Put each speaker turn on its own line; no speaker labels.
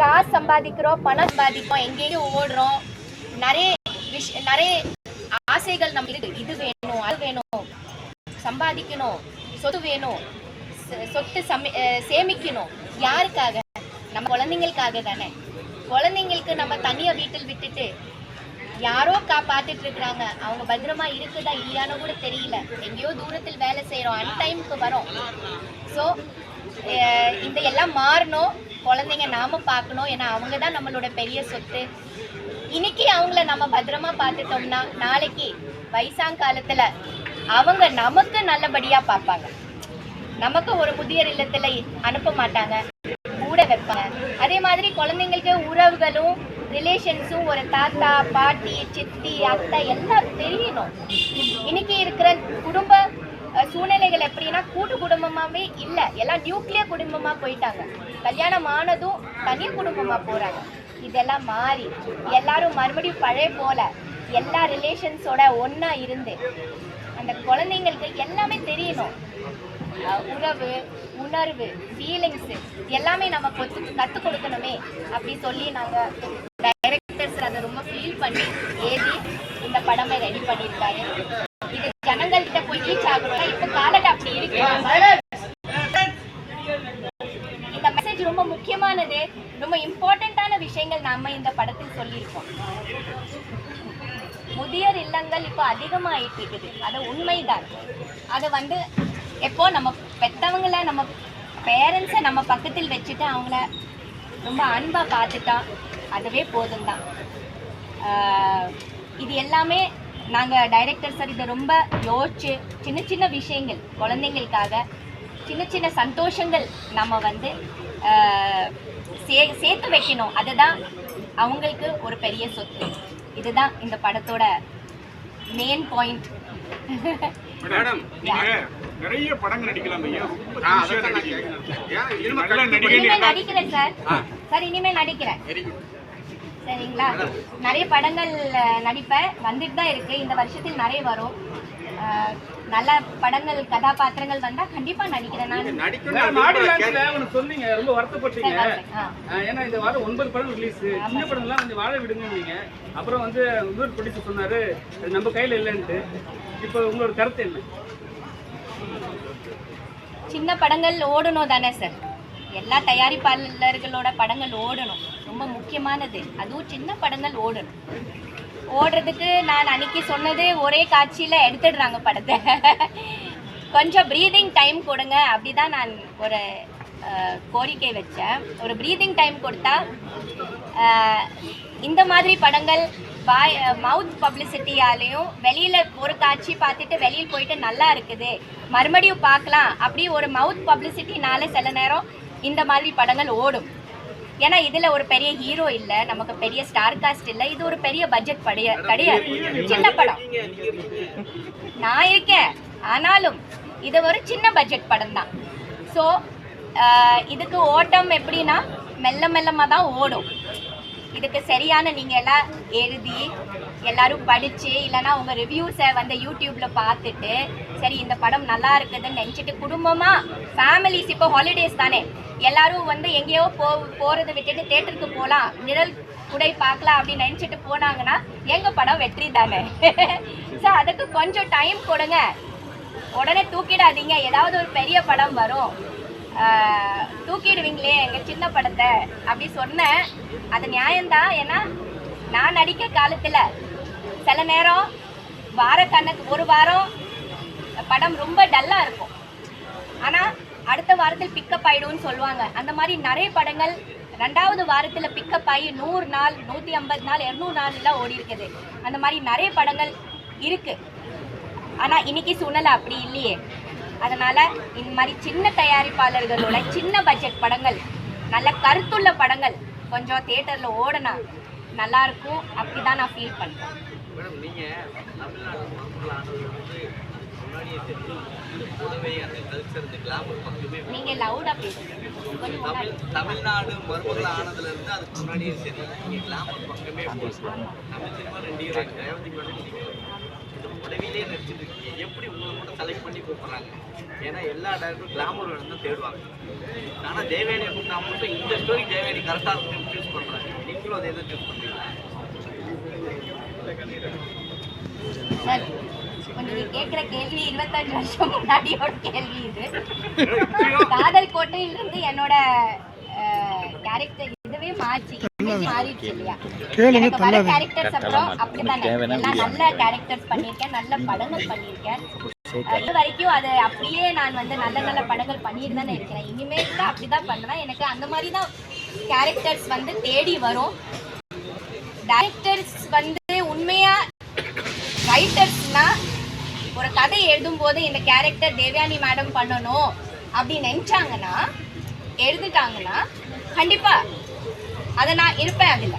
காசு சம்பாதிக்கிறோம் பணம் சம்பாதிக்கிறோம் எங்கேயும் ஓடுறோம். நிறைய விஷ நிறைய ஆசைகள் நம்ம இருக்கு இது வேணும் அது வேணும். சம்பாதிக்கணும் சொத்து வேணும். சொத்து சமி சேமிக்கணும். யாருக்காக? நம்ம குழந்தைங்களுக்காக தானே. குழந்தைங்களுக்கு நம்ம தனியா வீட்டில் விட்டுட்டு யாரோ கா இருக்கிறாங்க அவங்க பத்திரமா இருக்குதா இல்லையான்னு கூட தெரியல. எங்கேயோ தூரத்தில் வேலை செய்கிறோம் அன் டைமுக்கு வரோம். ஸோ இந்த எல்லாம் மாறணும். குழந்தைங்க நாம பார்க்கணும். ஏன்னா அவங்க தான் நம்மளோட பெரிய சொத்து. இன்னைக்கு அவங்கள நம்ம பத்திரமா பார்த்துட்டோம்னா நாளைக்கு வயசாங்காலத்துல அவங்க நமக்கு நல்லபடியா பார்ப்பாங்க. நமக்கு ஒரு முதியோர் இல்லத்துல அனுப்ப மாட்டாங்க. கூட வைப்பாங்க. அதே மாதிரி குழந்தைங்களுக்கு உறவுகளும் ரிலேஷன்ஸும் ஒரு தாத்தா பாட்டி சித்தி அத்தை எல்லாம் தெரியணும். இன்னைக்கு இருக்கிற குடும்ப சூழ்நிலைகள் எப்படின்னா கூட்டு குடும்பமாவே இல்லை. எல்லாம் நியூக்ளியர் குடும்பமா போயிட்டாங்க. கல்யாணம் ஆனதும் தனி குடும்பமா போறாங்க. இதெல்லாம் மாறி எல்லாரும் மறுபடியும் பழைய போல எல்லா ரிலேஷன்ஸோட ஒன்றா இருந்து அந்த குழந்தைங்களுக்கு எல்லாமே தெரியணும். உறவு உணர்வு ஃபீலிங்ஸு எல்லாமே நம்ம கொத்து கற்றுக் கொடுக்கணுமே அப்படி சொல்லி நாங்கள் டைரக்டர்ஸ் அதை ரொம்ப ஃபீல் பண்ணி ஏறி இந்த படமை ரெடி பண்ணியிருக்காரு. ரீச் ஆகணும்னா இப்போ காலகட்டம் அப்படி இருக்கு. இந்த மெசேஜ் ரொம்ப முக்கியமானது ரொம்ப இம்பார்ட்டண்ட்டான விஷயங்கள் நாம இந்த படத்தில் சொல்லியிருக்கோம். முதியோர் இல்லங்கள் இப்போ அதிகமாயிட்டு இருக்குது. அது உண்மைதான். அதை வந்து எப்போ நம்ம பெத்தவங்கள நம்ம பேரண்ட்ஸை நம்ம பக்கத்தில் வச்சுட்டு அவங்கள ரொம்ப அன்பாக பார்த்துட்டா அதுவே போதும் தான் இது எல்லாமே நாங்கள் டைரக்டர் சார் இதை ரொம்ப யோசிச்சு சின்ன சின்ன விஷயங்கள் குழந்தைங்களுக்காக சின்ன சின்ன சந்தோஷங்கள் நம்ம வந்து சே சேர்த்து வைக்கணும். அதுதான் அவங்களுக்கு ஒரு பெரிய சொத்து. இதுதான் இந்த படத்தோட மெயின் பாயிண்ட்
மேடம் நீங்க நிறைய படங்கள் நடிக்கலாம்
நடிக்கிறேன் சார் சார் இனிமே நடிக்கிறேன். சரிங்களா? நிறைய படங்கள் நடிப்பேன் வந்துட்டு தான் இருக்கு. இந்த வருஷத்தில் நிறைய வரும். நல்ல படங்கள் கதாபாத்திரங்கள் வந்தா கண்டிப்பா நடிக்கிறேன் நான்.
சொன்னீங்க. ரொம்ப வருத்தப்பட்டீங்க.
சரி, வரேன். ஆ.
ஆ, ஏன்னா இந்த வாரம் ஒன்பது படம் ரிலீஸ் சின்ன படம்லாம் கொஞ்சம் வாழ விடுங்க அப்புறம் வந்து ப்ரொடியூசர் சொன்னாரு நம்ம கையில இல்லைன்ட்டு. இப்போ உங்களோட கருத்து என்ன?
சின்ன படங்கள் ஓடணும் தானே சார்? எல்லா தயாரிப்பாளர்களோட படங்கள் ஓடணும். ரொம்ப முக்கியமானது. அதுவும் சின்ன படங்கள் ஓடணும். ஓடுறதுக்கு நான் அன்னைக்கு சொன்னது ஒரே காட்சியில் எடுத்துடுறாங்க படத்தை. கொஞ்சம் ப்ரீதிங் டைம் கொடுங்க அப்படி தான் நான் ஒரு கோரிக்கை வச்சேன். ஒரு ப்ரீதிங் டைம் கொடுத்தா இந்த மாதிரி படங்கள் பாய் மவுத் பப்ளிசிட்டியாலேயும் வெளியில் ஒரு காட்சி பார்த்துட்டு வெளியில் போயிட்டு நல்லா இருக்குது. மறுபடியும் பார்க்கலாம். அப்படி ஒரு மவுத் பப்ளிசிட்டினால சில நேரம் இந்த மாதிரி படங்கள் ஓடும். ஏன்னா இதில் ஒரு பெரிய ஹீரோ இல்லை நமக்கு பெரிய ஸ்டார் காஸ்ட் இல்லை இது ஒரு பெரிய பட்ஜெட் படைய கிடையாது. சின்ன படம். நான் இருக்கேன். ஆனாலும் இது ஒரு சின்ன பட்ஜெட் படம் தான். ஸோ இதுக்கு ஓட்டம் எப்படின்னா மெல்ல மெல்லமாக தான் ஓடும். இதுக்கு சரியான நீங்கள் எல்லாம் எழுதி எல்லாரும் படித்து இல்லைன்னா உங்கள் ரிவ்யூஸை வந்து யூடியூப்பில் பார்த்துட்டு சரி இந்த படம் நல்லா இருக்குதுன்னு நினச்சிட்டு குடும்பமாக ஃபேமிலிஸ் இப்போ ஹாலிடேஸ் தானே. எல்லாரும் வந்து எங்கேயோ போ போகிறத விட்டுட்டு தேட்டருக்கு போகலாம் நிழல் குடை பார்க்கலாம் அப்படின்னு நினச்சிட்டு போனாங்கன்னா எங்கள் படம் வெற்றி தானே. ஸோ அதுக்கு கொஞ்சம் டைம் கொடுங்க. உடனே தூக்கிடாதீங்க. ஏதாவது ஒரு பெரிய படம் வரும். தூக்கிடுவீங்களே எங்கள் சின்ன படத்தை அப்படி சொன்னேன். அது நியாயம்தான். ஏன்னா நான் நடிக்க காலத்தில் சில நேரம் வார கணக்கு ஒரு வாரம் படம் ரொம்ப டல்லாக இருக்கும். ஆனால் அடுத்த வாரத்தில் பிக்கப் ஆகிடும்னு சொல்லுவாங்க. அந்த மாதிரி நிறைய படங்கள் ரெண்டாவது வாரத்தில் பிக்கப் ஆகி நூறு நாள் நூற்றி ஐம்பது நாள் இரநூறு நாள்லாம் ஓடி இருக்குது. அந்த மாதிரி நிறைய படங்கள் இருக்குது ஆனால் இன்னைக்கு சூழ்நிலை அப்படி இல்லையே. அதனால் இந்த மாதிரி சின்ன தயாரிப்பாளர்களோட சின்ன பட்ஜெட் படங்கள் நல்ல கருத்துள்ள படங்கள் கொஞ்சம் தேட்டரில் ஓடனா நல்லாயிருக்கும் அப்படி தான் நான் ஃபீல் பண்ணுறேன்
மேடம் நீங்க தமிழ்நாடு மருமகள் ஆனது வந்து முன்னாடியே தெரியும் கூடவே அந்த கல்ச்சர் இந்த கிளாமர் பக்கமே
நீங்க லவுடா பேசுங்க.
தமிழ் தமிழ்நாடு மருமகள் ஆனதுல இருந்து அதுக்கு முன்னாடியே சரி. நீங்க கிளாமர் பக்கமே போகணும் தமிழ் சினிமா ரெண்டு ஹீரோயின் ரேவதி மேடம் புடவையிலே நடிச்சிட்டு இருக்கீங்க. எப்படி உங்களை மட்டும் செலக்ட் பண்ணி கூப்பிடுறாங்க? ஏன்னா எல்லா டேரக்டரும் கிளாமர் வேணும் தான் தேடுவாங்க. ஆனா தேவயானியை கூப்பிட்டா மட்டும் இந்த ஸ்டோரி தேவயானி கரெக்டா இருக்குன்னு சூஸ் பண்றாங்க. நீங்களும் அதே தான் சூஸ் பண்றீங்க.
சார் இப்போ நீங்க கேட்குற கேள்வி இருபத்தஞ்சு வருஷம் முன்னாடியோட கேள்வி இது. காதல் கோட்டையிலிருந்து என்னோட கேரக்டர் இதுவே மாற்றி மாறிடுச்சு இல்லையா? எனக்கு வர கேரக்டர்ஸ் அப்புறம் அப்படிதானே எல்லாம் நல்ல கேரக்டர்ஸ் பண்ணியிருக்கேன் நல்ல படங்கள் பண்ணியிருக்கேன். அது வரைக்கும் அது அப்படியே நான் வந்து நல்ல நல்ல படங்கள் பண்ணிட்டு தானே இருக்கிறேன் இனிமேல் கூட அப்படிதான் பண்ணுவேன். எனக்கு அந்த மாதிரி தான் கேரக்டர்ஸ் வந்து தேடி வரும். டைரக்டர்ஸ் வந்து கதை எழுதும் போது இந்த கேரக்டர் தேவயானி மேடம் பண்ணணும் அப்படின்னு நினைச்சாங்கன்னா எழுதிட்டாங்கன்னா கண்டிப்பா அதை நான் இருப்பேன் அதில்.